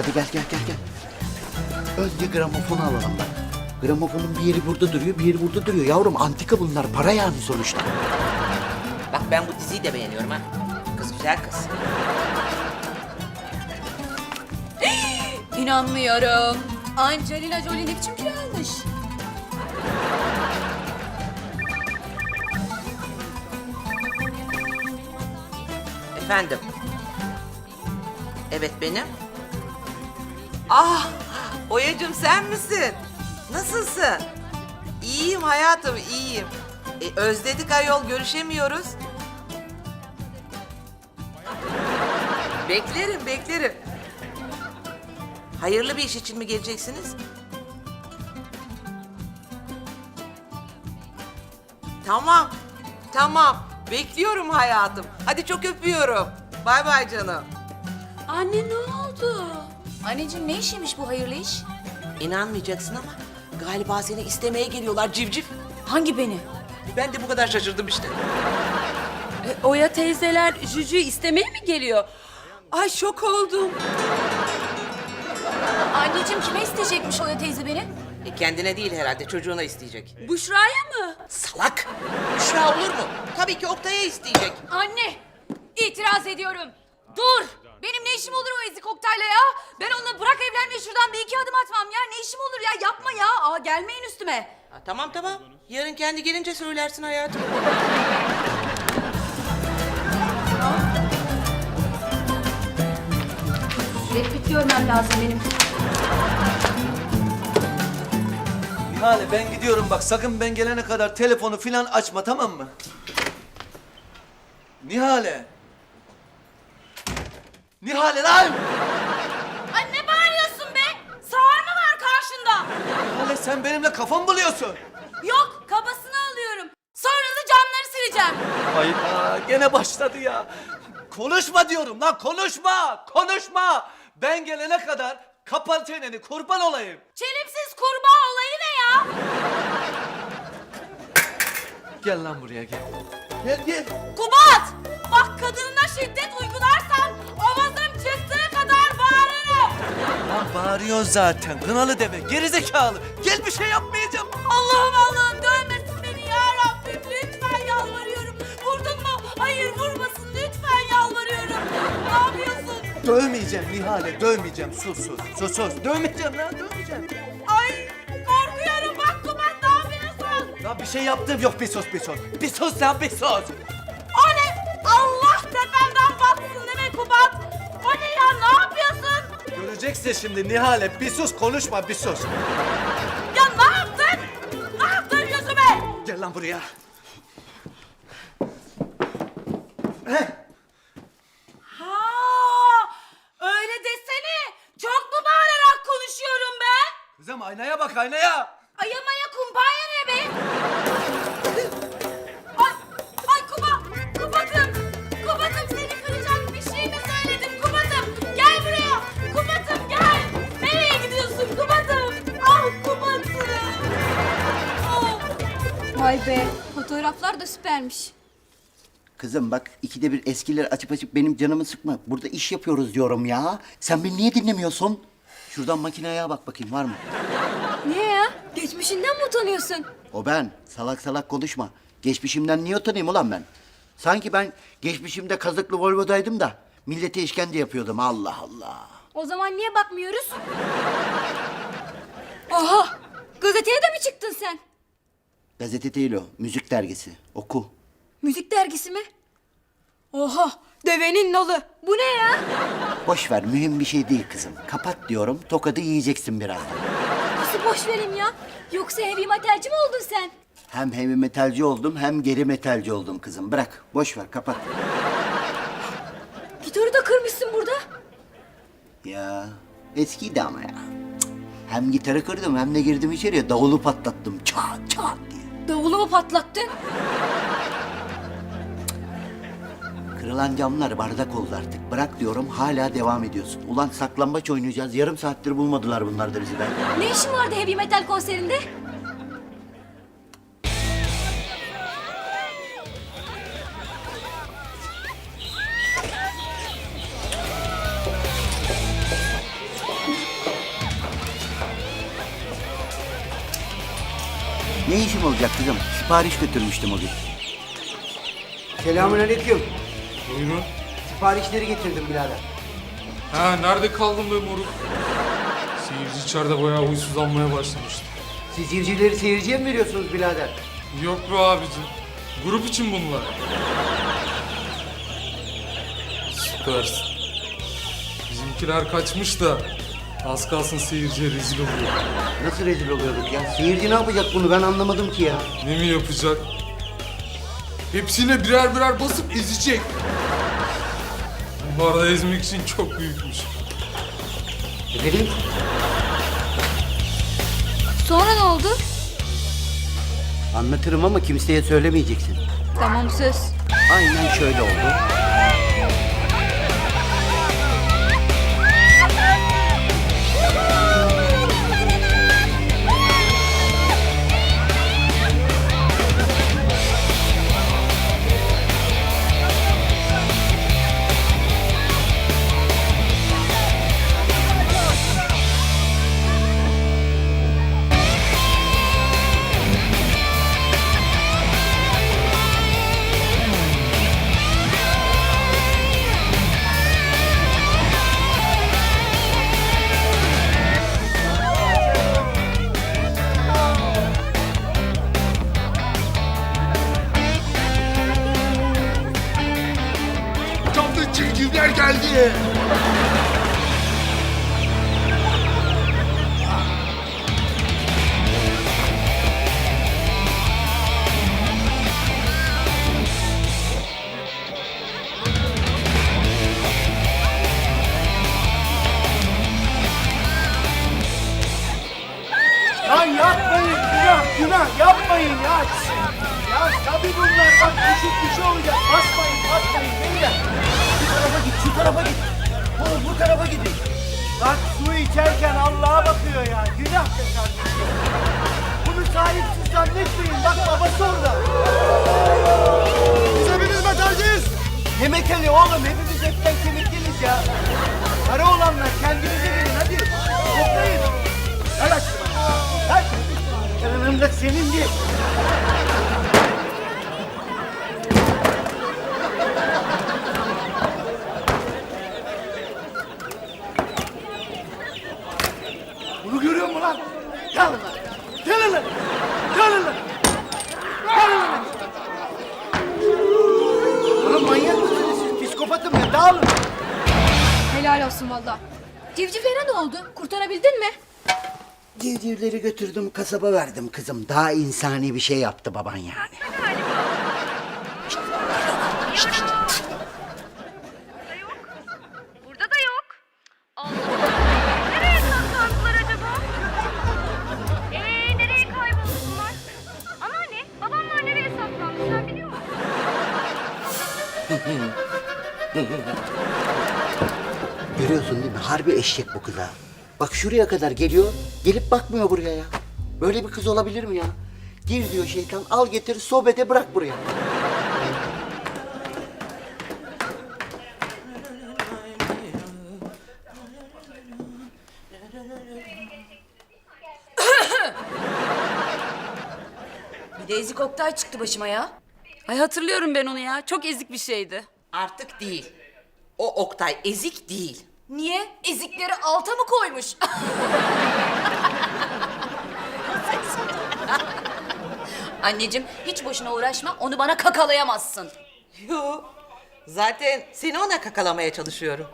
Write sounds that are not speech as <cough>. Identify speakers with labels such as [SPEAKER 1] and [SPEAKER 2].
[SPEAKER 1] Hadi gel gel gel gel. Önce gramofonu alalım bak. Gramofonun bir yeri burada duruyor, bir yeri burada duruyor. Yavrum antika bunlar, para yani sonuçta.
[SPEAKER 2] Bak ben bu diziyi de beğeniyorum ha. Kız güzel kız. <gasps>
[SPEAKER 3] İnanmıyorum. Angelina Jolie ne biçim kilo almış?
[SPEAKER 2] Efendim. Evet benim. Ah, Oya'cığım sen misin? Nasılsın? İyiyim hayatım, iyiyim. E, özledik ayol, görüşemiyoruz. Beklerim, beklerim. Hayırlı bir iş için mi geleceksiniz? Tamam, tamam. Bekliyorum hayatım. Hadi çok öpüyorum. Bay bay canım.
[SPEAKER 3] Anne ne oldu? Anneciğim ne işiymiş bu hayırlı iş?
[SPEAKER 2] İnanmayacaksın ama galiba seni istemeye geliyorlar civciv.
[SPEAKER 3] Hangi beni?
[SPEAKER 2] Ben de bu kadar şaşırdım işte.
[SPEAKER 3] E, Oya teyzeler Jüjü istemeye mi geliyor?
[SPEAKER 2] Ay şok oldum.
[SPEAKER 3] Anneciğim kime isteyecekmiş Oya teyze beni?
[SPEAKER 2] E kendine değil herhalde çocuğuna isteyecek.
[SPEAKER 3] Büşra'ya mı?
[SPEAKER 2] Salak. Büşra olur mu? Tabii ki Oktay'a isteyecek.
[SPEAKER 3] Anne, itiraz ediyorum. Dur! Benim ne işim olur o ezik Oktay'la ya? Ben onunla bırak evlenmeyi şuradan bir iki adım atmam ya. Ne işim olur ya? Yapma ya. Aa, gelmeyin üstüme.
[SPEAKER 2] Ha, tamam tamam. Yarın kendi gelince söylersin hayatım.
[SPEAKER 3] Replik görmem lazım benim.
[SPEAKER 4] Nihale ben gidiyorum bak sakın ben gelene kadar telefonu filan açma tamam mı? Nihale. Nihale lan!
[SPEAKER 3] Ay ne bağırıyorsun be? Sağır mı var karşında?
[SPEAKER 4] Nihale sen benimle kafam buluyorsun.
[SPEAKER 3] Yok, kabasını alıyorum. Sonra da camları sileceğim.
[SPEAKER 4] Hayda gene başladı ya. Konuşma diyorum lan konuşma! Konuşma! Ben gelene kadar kapat çeneni kurban olayım.
[SPEAKER 3] Çelimsiz kurbağa olayı ne ya?
[SPEAKER 4] Gel lan buraya gel. Gel gel.
[SPEAKER 3] Kubat! Bak kadınına şiddet uygularsan
[SPEAKER 4] Lan bağırıyorsun zaten kınalı deve gerizekalı. Gel bir şey yapmayacağım.
[SPEAKER 3] Allah'ım Allah'ım dövmesin beni ya Rabbim. Lütfen yalvarıyorum. Vurdun mu? Hayır vurmasın. Lütfen yalvarıyorum. Ne yapıyorsun?
[SPEAKER 4] Dövmeyeceğim Nihale dövmeyeceğim sus sus sus sus. Dövmeyeceğim lan dövmeyeceğim.
[SPEAKER 3] Ay korkuyorum. Bak Kubat ne yapıyorsun?
[SPEAKER 4] Lan bir şey yaptım yok bir sus bir sus. Bir sus lan bir sus. Göreceksin şimdi Nihale bir sus konuşma bir sus.
[SPEAKER 3] Ya ne yaptın? Ne yaptın yüzüme?
[SPEAKER 4] Gel lan buraya.
[SPEAKER 3] Ha, öyle desene. Çok mu bağırarak konuşuyorum ben?
[SPEAKER 4] Kızım aynaya bak aynaya.
[SPEAKER 3] Ayamaya
[SPEAKER 5] Vay be, fotoğraflar da süpermiş.
[SPEAKER 1] Kızım bak ikide bir eskileri açıp açıp benim canımı sıkma. Burada iş yapıyoruz diyorum ya. Sen beni niye dinlemiyorsun? Şuradan makineye bak bakayım var mı?
[SPEAKER 5] Niye ya? Geçmişinden mi utanıyorsun?
[SPEAKER 1] O ben. Salak salak konuşma. Geçmişimden niye utanayım ulan ben? Sanki ben geçmişimde kazıklı Volvo'daydım da millete işkence yapıyordum. Allah Allah.
[SPEAKER 5] O zaman niye bakmıyoruz? Oha! Gazeteye de mi çıktın sen?
[SPEAKER 1] Gazete değil o. Müzik dergisi. Oku.
[SPEAKER 5] Müzik dergisi mi? Oha! Devenin nalı. Bu ne ya?
[SPEAKER 1] Boş ver. Mühim bir şey değil kızım. Kapat diyorum. Tokadı yiyeceksin birazdan.
[SPEAKER 5] Nasıl boş vereyim ya? Yoksa heavy metalci mi oldun sen?
[SPEAKER 1] Hem heavy metalci oldum hem geri metalci oldum kızım. Bırak. Boş ver. Kapat.
[SPEAKER 5] Gitarı da kırmışsın burada.
[SPEAKER 1] Ya eskiydi ama ya. Cık. Hem gitarı kırdım hem de girdim içeriye davulu patlattım. Çat çat diye.
[SPEAKER 5] Davulu mu patlattın?
[SPEAKER 1] Kırılan camlar bardak oldu artık. Bırak diyorum hala devam ediyorsun. Ulan saklambaç oynayacağız. Yarım saattir bulmadılar bunlar da bizi ben.
[SPEAKER 5] Ne işin vardı heavy metal konserinde?
[SPEAKER 6] Ne işim olacak kızım? Sipariş götürmüştüm o gün.
[SPEAKER 1] Selamünaleyküm.
[SPEAKER 7] Buyurun.
[SPEAKER 1] Siparişleri getirdim birader.
[SPEAKER 7] Ha nerede kaldın be moruk? Seyirci içeride bayağı huysuzlanmaya başlamıştı.
[SPEAKER 1] Siz civcivleri seyirciye mi veriyorsunuz birader?
[SPEAKER 7] Yok be abicim. Grup için bunlar. Süpersin. Bizimkiler kaçmış da az kalsın seyirciye rezil oluyor.
[SPEAKER 1] Nasıl rezil oluyorduk ya? Seyirci ne yapacak bunu ben anlamadım ki ya.
[SPEAKER 7] Ne mi yapacak? Hepsine birer birer basıp ezecek. Bunlar da ezmek için çok büyükmüş.
[SPEAKER 1] Efendim?
[SPEAKER 5] Sonra ne oldu?
[SPEAKER 1] Anlatırım ama kimseye söylemeyeceksin.
[SPEAKER 5] Tamam söz.
[SPEAKER 1] Aynen şöyle oldu. Yapmayın günah günah yapmayın ya. Ya tabii bunlar bak düşük bir şey olacak. Basmayın basmayın beyler. Şu tarafa git şu tarafa git. Bu, bu tarafa gidin. Bak su içerken Allah'a bakıyor ya. Günah be kardeşim. Bunu sahipsiz zannetmeyin. Bak babası orada. Biz hepimiz metalciyiz. Ne metali oğlum? Hepimiz etten kemikliniz ya. Para olanlar kendinize senin değil. Bunu görüyor musun lan? Gel lan. Gel lan. Gel lan. Gel lan. Oğlum manyak mısınız siz? Psikopatım ben. Dağılın.
[SPEAKER 5] Helal olsun valla. Civcivlere ne oldu? Kurtarabildin mi?
[SPEAKER 6] Civcivleri götürdüm kasaba verdim kızım. Daha insani bir şey yaptı baban yani.
[SPEAKER 8] Burada da yok. Allah Allah. Nereye saklandılar acaba? Ee, nereye kayboldu bunlar? Anneanne, babamlar nereye saklandı sen biliyor musun?
[SPEAKER 6] Görüyorsun değil mi? Harbi eşek bu kız ha. Bak şuraya kadar geliyor. Gelip bakmıyor buraya ya. Böyle bir kız olabilir mi ya? Gir diyor şeytan al getir sohbete bırak buraya.
[SPEAKER 3] Bir de ezik Oktay çıktı başıma ya. Ay hatırlıyorum ben onu ya. Çok ezik bir şeydi.
[SPEAKER 2] Artık değil. O Oktay ezik değil.
[SPEAKER 3] Niye? Ezikleri alta mı koymuş? <laughs> Anneciğim hiç boşuna uğraşma. Onu bana kakalayamazsın.
[SPEAKER 2] Yo. Zaten seni ona kakalamaya çalışıyorum.